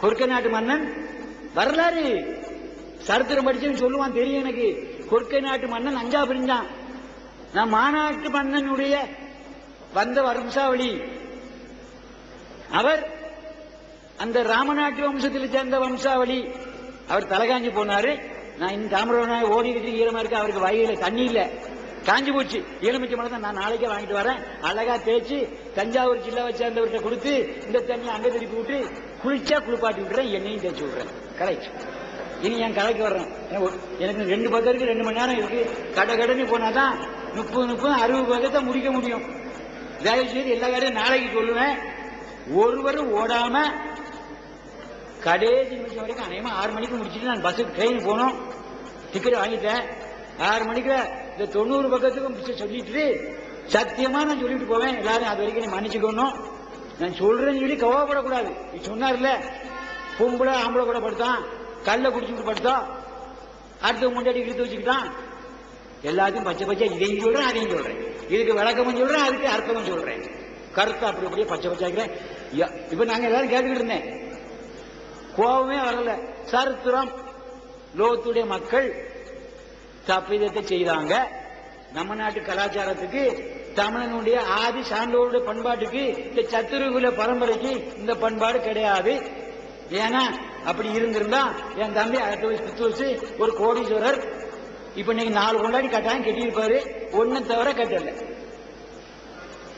கொர்க்க நாட்டு மன்னன்? வரலாறு. சரித்திரம் படிச்சுன்னு சொல்லுவான் தெரியும் எனக்கு. கொர்க்க நாட்டு மன்னன் அஞ்சா பிரிஞ்சான் நான் மாநாட்டு மன்னனுடைய வந்த வம்சாவளி. அவர் அந்த ராமநாட்டு வம்சத்தில் சேர்ந்த வம்சாவளி. அவர் தலைகாஞ்சி போனாரு. நான் இந்த தாமிரவனாய் ஓடிக்கிட்டு ஈரமா இருக்க. அவருக்கு வயல தண்ணி இல்லை. காஞ்சி போச்சு. எலுமிச்சை மரம் தான். நான் நாளைக்கே வாங்கிட்டு வரேன். அழகா தேய்ச்சி தஞ்சாவூர் ஜில்லாவை சேர்ந்தவர்கிட்ட கொடுத்து இந்த தண்ணியை அங்கே திருப்பி விட்டு குளிச்சா குளிப்பாட்டி விட்டுறேன் என்னையும் தேய்ச்சி விடுறேன் கரெக்ட் இனி என் கடைக்கு வர்றேன் எனக்கு ரெண்டு பக்கம் இருக்கு ரெண்டு மணி நேரம் இருக்கு. கடை கடைன்னு போனாதான் முப்பது முப்பது அறுபது பக்கத்தை முடிக்க முடியும். தயவு செய்து எல்லா கடையும் நாளைக்கு சொல்லுவேன். ஒருவரும் ஓடாம கடைசி நிமிஷம் வரைக்கும் அநேகமா ஆறு மணிக்கு முடிச்சுட்டு நான் பஸ்ஸுக்கு ட்ரெயின் போனோம். டிக்கெட் வாங்கிட்டேன். ஆறு மணிக்கு இந்த தொண்ணூறு பக்கத்துக்கும் சொல்லிட்டு சத்தியமா நான் சொல்லிட்டு போவேன். எல்லாரும் அது வரைக்கும் நீ மன்னிச்சுக்கணும். நான் சொல்றேன்னு சொல்லி கவாப்படக்கூடாது நீ சொன்னார்ல? பொம்பளை ஆம்பளை கூட படுத்தான். கல்ல குடிச்சுட்டு படுத்தான் அடுத்த முன்னாடி இழுத்து வச்சுக்கிட்டான். எல்லாத்தையும் பச்சை பச்சை இதையும் சொல்றேன் அதையும் சொல்றேன். இதுக்கு விளக்கமும் சொல்றேன் அதுக்கு அர்த்தமும் சொல்றேன். கருத்து அப்படி அப்படியே பச்சை பச்சாக்கிறேன் இப்ப நாங்க எல்லாரும் கேட்டுக்கிட்டு இருந்தேன். கோபமே வரல. சரித்திரம். லோகத்துடைய மக்கள் தப்பிதத்தை செய்தாங்க. நம்ம நாட்டு கலாச்சாரத்துக்கு தமிழனுடைய ஆதி சான்றோருடைய பண்பாட்டுக்கு இந்த சத்துருகுல பரம்பரைக்கு இந்த பண்பாடு கிடையாது. ஏன்னா அப்படி இருந்திருந்தா என் தம்பி அடுத்த வயசு பத்து ஒரு கோடீஸ்வரர். இப்ப நீங்க நாலு கொண்டாடி கட்டாயம் கட்டியிருப்பாரு. ஒன்னு தவிர கட்டல.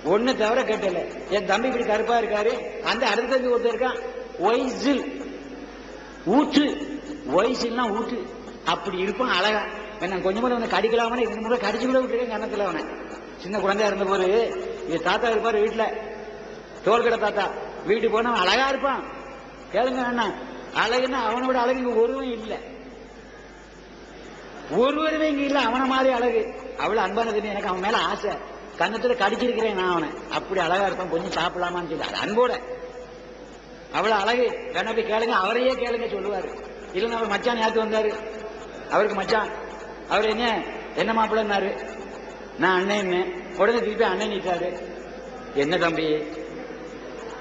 ஒன்னு தவிர கட்டல. என் தம்பி இப்படி கருப்பா இருக்காரு. அந்த அடுத்த தம்பி ஒருத்தர் இருக்கான். ஒய்சில். ஊற்று. வயசுனா ஊற்று. அப்படி இருப்பான் அழகா. நான் கொஞ்சம் கூட அவனை கடிக்கலாமனே ரெண்டு முறை கடிச்சு கூட விட்டுருக்கேன் கணத்துல அவனை. சின்ன குழந்தையா இருந்த போது இது தாத்தா இருப்பாரு வீட்டுல தோல்கடை தாத்தா. வீட்டுக்கு போனா அவன் அழகா இருப்பான். கேளுங்க அண்ணா. அழகுன்னா அவனோட அழகு இங்க ஒருவன் இல்ல. ஒருவருமே இங்க இல்ல. அவன மாதிரி அழகு. அவ்வளவு அன்பானது எனக்கு அவன் மேல ஆசை. கன்னத்துல கடிச்சிருக்கிறேன் நான் அவனை. அப்படி அழகா இருப்பான். கொஞ்சம் சாப்பிடலாமான்னு சொல்லி. அது அன்போட. அவ்வளவு அழகு. வேணா போய் கேளுங்க. அவரையே கேளுங்க சொல்லுவாரு. இல்லைன்னா அவர் மச்சான் யாருக்கு வந்தாரு? அவருக்கு மச்சான். அவர் என்ன? என்ன மாப்பிள்ளன்னாரு? நான் அண்ணன் உடனே திருப்பி அண்ணன் நிற்காரு என்ன தம்பி?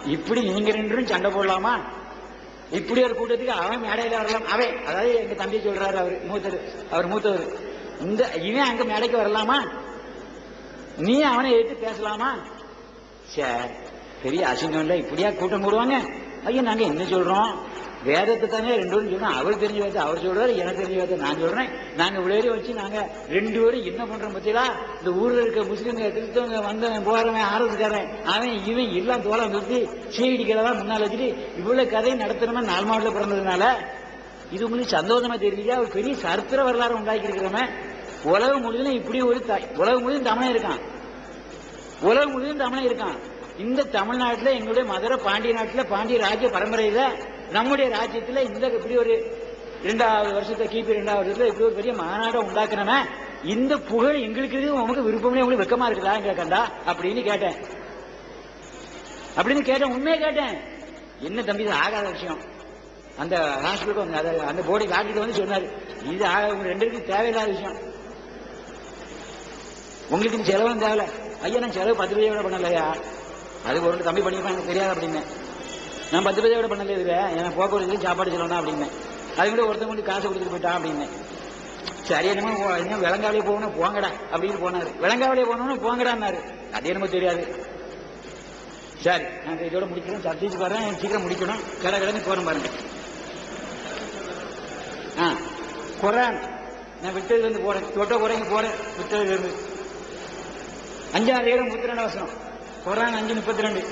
இப்படி நீங்க ரெண்டும் சண்டை போடலாமா? இப்படி ஒரு கூட்டத்துக்கு அவன் மேடையில வரலாம். அவன் அதாவது எங்க தம்பி சொல்றாரு அவர் மூத்தர் அவர் மூத்தவர். இந்த இவன் அங்க மேடைக்கு வரலாமா? நீ அவனை எடுத்து பேசலாமா? சே பெரிய அசிங்கம் இல்ல இப்படியா கூட்டம் போடுவாங்க? ஐயா நாங்க என்ன சொல்றோம்? வேதத்தை தானே ரெண்டு பேரும் சொன்னா அவர் தெரிஞ்ச வேதத்தை அவர் சொல்றாரு எனக்கு தெரிஞ்ச வேதத்தை நான் சொல்றேன். நாங்க உள்ளேயே வச்சு நாங்க ரெண்டு பேரும் என்ன பண்றோம் பத்தியா இந்த ஊர்ல இருக்க முஸ்லீம்க கிறிஸ்தவங்க வந்தவன் போறவன் ஆரம்பிக்காரன் அவன் இவன் எல்லாம் தோலை நிறுத்தி சீடிக்கிறதா முன்னால் வச்சுட்டு இவ்வளவு கதை நடத்துறமே நாலு மாவட்டத்தில் பிறந்ததுனால இது உங்களுக்கு சந்தோஷமா தெரியலையா ஒரு பெரிய சரித்திர வரலாறு உண்டாக்கி இருக்கிறவன் உலகம் முழுதும் இப்படி ஒரு த- உலகம் முழுதும் தமிழன் இருக்கான். உலகம் முழுதும் தமிழன் இருக்கான். இந்த தமிழ்நாட்டில் எங்களுடைய மதுரை பாண்டிய நாட்டில் பாண்டிய ராஜ்ய பரம்பரையில் நம்முடைய ராஜ்யத்துல இந்த இப்படி ஒரு இரண்டாவது வருஷத்தை கிபி இரண்டாவது வருஷத்துல இப்படி ஒரு பெரிய மாநாடம் உண்டாக்குனவன் இந்த புகழ் எங்களுக்கு இருக்கு உமக்கு விருப்பமே உங்களுக்கு வெக்கமா இருக்குதா கேட்கண்டா அப்படின்னு கேட்டேன். அப்படின்னு கேட்டேன் உண்மையை கேட்டேன். என்ன தம்பி இது ஆகாத விஷயம். அந்த ஹாஸ்பிட்டலுக்கு வந்து அதை அந்த போர்டை காட்டிட்டு வந்து சொன்னாரு இது ஆக உங்க ரெண்டு பேருக்கும் தேவையில்லாத விஷயம். உங்களுக்கு செலவும் தேவையில்ல. ஐயா நான் செலவு பத்து ரூபாய் விட பண்ணலையா? அது ஒரு தம்பி பண்ணிருப்பான் எனக்கு தெரியாது அப்படின்னு. நான் பத்து பைசா விட பண்ணல இதுல எனக்கு போக்குவரத்து சாப்பாடு செலவுனா அப்படின்னு அது கூட ஒருத்தன் கொண்டு காசு கொடுத்துட்டு போயிட்டான் அப்படின்னு சரி என்னமோ போ- இன்னும் விலங்காவிலே போகணும் போங்கடா அப்படின்னு போனாரு. விலங்காவிலே போகணும்னு போங்கடான்னாரு. அது என்னமோ தெரியாது. சரி நான் இதோட முடிக்கணும் சர்ச்சைக்கு வரேன் சீக்கிரம் முடிக்கணும். கடை கடைன்னு போகிறோம் பாருங்க. ஆ குரான் நான் விட்டதுல இருந்து போறேன். தொட்ட குறைங்க போறேன். விட்டதுல இருந்து ஏழு முப்பத்தி ரெண்டு வருஷம் குரான் அஞ்சு முப்பத்தி ரெண்டு.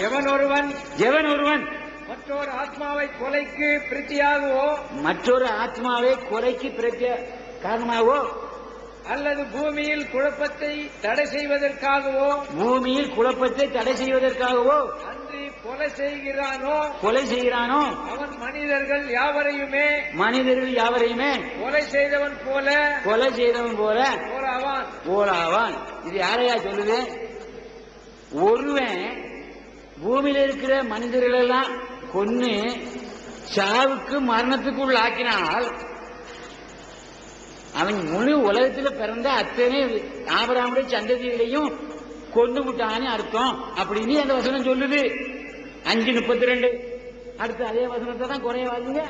எவன் ஒருவன் எவன் ஒருவன் மற்றொரு ஆத்மாவை கொலைக்கு பிரத்தியாகவோ மற்றொரு ஆத்மாவை கொலைக்கு பிரத்ய காரணமாகவோ? அல்லது பூமியில் குழப்பத்தை தடை செய்வதற்காகவோ? பூமியில் குழப்பத்தை தடை செய்வதற்காகவோ? அன்றி கொலை செய்கிறானோ? கொலை செய்கிறானோ? அவன் மனிதர்கள் யாவரையுமே மனிதர்கள் யாவரையுமே கொலை செய்தவன் போல கொலை செய்தவன் போல போராவான் ஓலாவான் இது யாரையா சொல்லுது? ஒருவன் பூமியில இருக்கிற மனிதர்கள் எல்லாம் கொன்னு சாவுக்கு மரணத்துக்குள் ஆக்கினால் அவன் முழு உலகத்துல பிறந்த அத்தனை ஆபராமுடைய சந்ததிகளையும் கொண்டு விட்டான்னு அர்த்தம். அப்படின்னு அந்த வசனம் சொல்லுது. அஞ்சு முப்பத்தி ரெண்டு அடுத்து அதே வசனத்தை தான் குறைய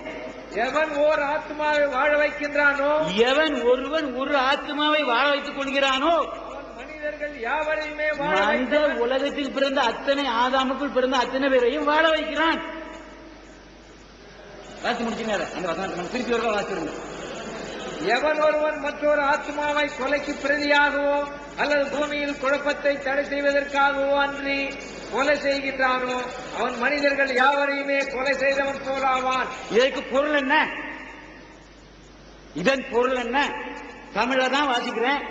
எவன் ஓர் ஆத்மாவை வாழ வைக்கின்றானோ எவன் ஒருவன் ஒரு ஆத்மாவை வாழ வைத்துக் கொள்கிறானோ மனிதர்கள் யாவரையுமே வாழ அந்த வைத்தவன். உலகத்தில் பிறந்த அத்தனை ஆதாமுக்குள் பிறந்த அத்தனை பேரையும் வாழ வைக்கிறான். வாசி முடிச்சுங்க. அந்த வசனத்தை நம்ம திருப்பி வாசிருங்க எவன் ஒருவன் மற்றொரு ஆத்மாவை கொலைக்கு பிரதியாகவோ அல்லது பூமியில் குழப்பத்தை தடை செய்வதற்காகவோ அன்றி கொலை செய்கின்றானோ அவன் மனிதர்கள் யாவரையுமே கொலை செய்தவன் போலாவான் இதற்கு பொருள் என்ன? இதன் பொருள் என்ன? தமிழ்ல தான் வாசிக்கிறேன்.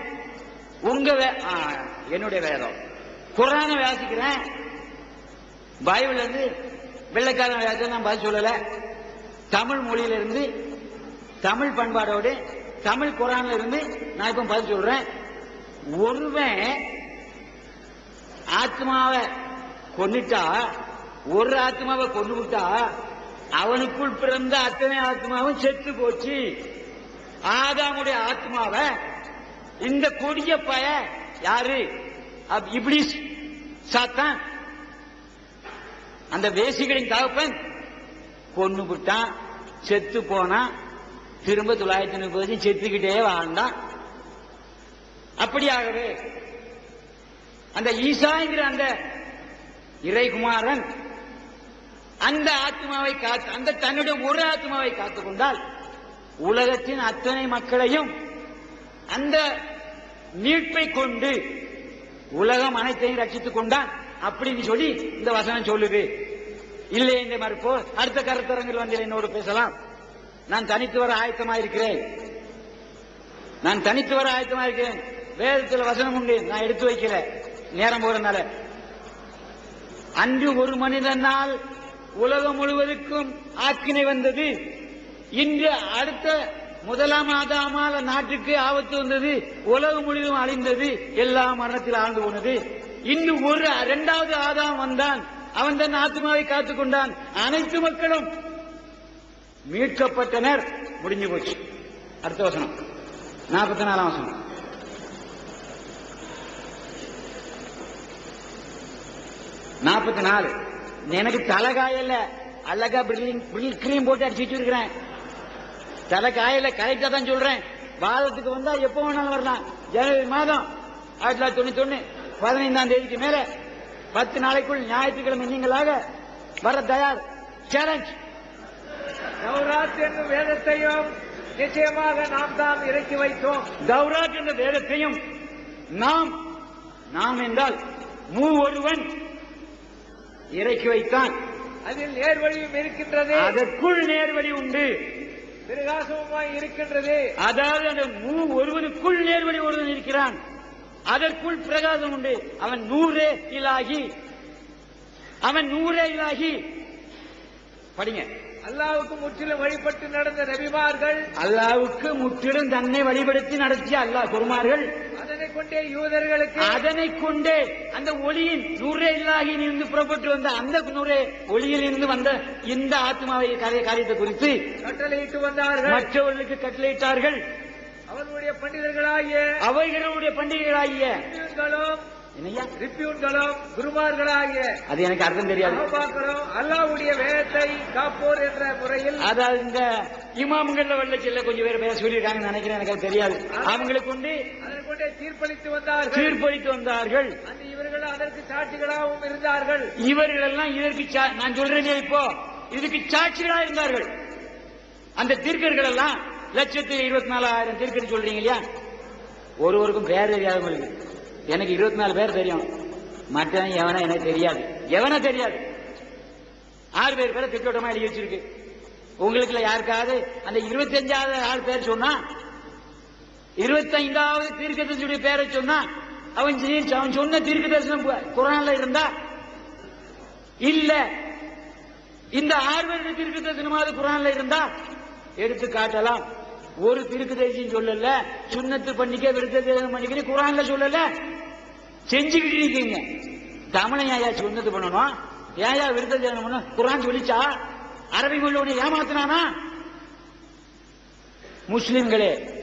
உங்க என்னுடைய வேதம். குரான வாசிக்கிறேன். பைபிள் இருந்து வெள்ளைக்காரன் வேதத்தை நான் பதில் சொல்லல. தமிழ் மொழியில இருந்து தமிழ் பண்பாடோடு தமிழ் குரான்ல இருந்து நான் இப்ப பதில் சொல்றேன். ஒருவன் ஆத்மாவை கொன்னுட்டா ஒரு ஆத்மாவை கொண்டு விட்டா அவனுக்குள் பிறந்த அத்தனை ஆத்மாவும் செத்து போச்சு. ஆதாமுடைய ஆத்மாவை இந்த கொடிய பய யாரு? இப்படி சாத்தான். அந்த வேசிகளின் தகப்பன் கொன்னு விட்டான் செத்து போனான். திரும்ப தொள்ளாயிரத்தி முப்பது செத்துக்கிட்டே வாழ்ந்தான். அப்படியாகவே அந்த ஈசாங்கிற அந்த இறைகுமாரன் அந்த ஆத்மாவை காத்து அந்த தன்னுடைய ஒரு ஆத்மாவை காத்துக் கொண்டால் உலகத்தின் அத்தனை மக்களையும் அந்த மீட்பை கொண்டு உலகம் அனைத்தையும் ரட்சித்துக் கொண்டான் அப்படின்னு சொல்லி இந்த வசனம் சொல்லுது. இல்லை என்று மறுப்போ அடுத்த கருத்தரங்கில் வந்து என்னோடு பேசலாம். நான் தனித்து வர ஆயத்தமா இருக்கிறேன். நான் தனித்து வர ஆயத்தமா இருக்கிறேன். வேதத்தில் வசனம் உண்டு. நான் எடுத்து வைக்கல. நேரம் போறதுனால. அன்று ஒரு மனிதனால் உலகம் முழுவதற்கும் ஆக்கினை வந்தது. இன்று அடுத்த முதலாம் ஆதாமால நாட்டுக்கு ஆபத்து வந்தது உலகம் முழுவதும் அழிந்தது எல்லா மரணத்தில் ஆழ்ந்து போனது. இன்னும் ஒரு இரண்டாவது ஆதாம் வந்தான். அவன் தன் ஆத்மாவை காத்துக் கொண்டான். அனைத்து மக்களும் மீட்கப்பட்டனர். முடிஞ்சு போச்சு. அடுத்த வசனம். நாற்பத்தி நாலாம் வசனம். நாற்பத்தி நாலு. எனக்கு தலை அழகா பிரில் பிரில் கிரீம் போட்டு அடிச்சு வச்சிருக்கிறேன். தலை காயல கரெக்டா தான் சொல்றேன். வாதத்துக்கு வந்தா எப்போ வேணாலும் வரலாம். ஜனவரி மாதம் ஆயிரத்தி தொள்ளாயிரத்தி தொண்ணூத்தி ஒண்ணு பதினைந்தாம் தேதிக்கு மேல பத்து நாளைக்குள் ஞாயிற்றுக்கிழமை நீங்களாக வர தயார். சேலஞ்ச் நவராத் என்னும் வேதத்தையும் நிச்சயமாக நாம் தாம் இறக்கி வைத்தோம். தௌராத் என்ற வேதத்தையும் நாம் நாம் என்றால் மூ ஒருவன் இறக்கி வைத்தான். அதில் நேர்வழியும் இருக்கின்றது. அதற்குள் நேர்வழி உண்டு. பிரகாசமுமாய் இருக்கின்றது. அதாவது அந்த மூ ஒருவனுக்குள் நேர்வழி ஒருவன் இருக்கிறான். அதற்குள் பிரகாசம் உண்டு. அவன் நூறே இலாகி. அவன் நூறே இலாகி. படிங்க. அல்லாவுக்கு முற்றிலும் வழிபட்டு நடந்த நபிமார்கள் அல்லாவுக்கு முற்றிலும் தன்னை வழிபடுத்தி நடத்திய அல்லாஹ் குருமார்கள் கொண்டே யூதர்களுக்கு அதனை கொண்டே அந்த ஒளியின் நூறே இல்லாகி இருந்து புறப்பட்டு வந்த அந்த நூறே ஒளியில் இருந்து வந்த இந்த ஆத்மாவை காரிய காரியத்தை குறித்து கட்டளையிட்டு வந்தார்கள். மற்றவர்களுக்கு கட்டளையிட்டார்கள். அவர்களுடைய பண்டிதர்களாகிய அவைகளுடைய பண்டிகைகளாகிய ரிப்பியூன்களும் குருமார்களாகிய அது எனக்கு அர்த்தம் தெரியாது. அல்லாவுடைய வேதத்தை காப்போர் என்ற முறையில் அதாவது இந்த இமாம்கள்ல வெள்ள செல்ல கொஞ்சம் பேர் பேர் சொல்லியிருக்காங்கன்னு நினைக்கிறேன் எனக்கு தெரியாது. அவங்களுக்கு கொண்டு தீர்ப்பளித்து வந்தார்கள். தீர்ப்பளித்து வந்தார்கள். அந்த இவர்கள் அதற்கு சாட்சிகளாகவும் இருந்தார்கள். இவர்கள் எல்லாம் இதற்கு நான் சொல்றேனே இப்போ இதுக்கு சாட்சிகளா இருந்தார்கள். அந்த தீர்க்கர்கள் எல்லாம் லட்சத்து இருபத்தி நாலாயிரம் தீர்க்கர் சொல்றீங்க இல்லையா? ஒருவருக்கும் பேர் தெரியாதவங்களுக்கு எனக்கு இருபத்தி நாலு பேர் தெரியும். மற்றவன் எவனா எனக்கு தெரியாது. எவனா தெரியாது. ஆறு பேர் பேரை திட்டோட்டமா எழுதி வச்சிருக்கு. உங்களுக்குல யாருக்காவது அந்த இருபத்தி அஞ்சாவது ஆள் பேர் சொன்னா இருபத்தைந்தாவது தீர்க்கதரிசியுடைய பேரை சொன்னா அவன் அவன் சொன்ன தீர்க்க தரிசனம் குரான்ல இருந்தா இல்ல இந்த ஆறுவருடைய தீர்க்க தரிசனமாவது குரான்ல இருந்தா எடுத்து காட்டலாம். ஒரு திருக்கு தரிசின்னு சொல்லல சுண்ணத்து பண்ணிக்க விருத்த தரிசனம் பண்ணிக்க குரான்ல சொல்லல. செஞ்சுக்கிட்டு இருக்கீங்க. தமிழன் ஏயா சுண்ணத்து பண்ணணும்? ஏயா விருத்த தரிசனம் பண்ணணும்? குரான் சொல்லிச்சா? அரபி மொழியோட ஏமாத்தினானா? முஸ்லிம்களே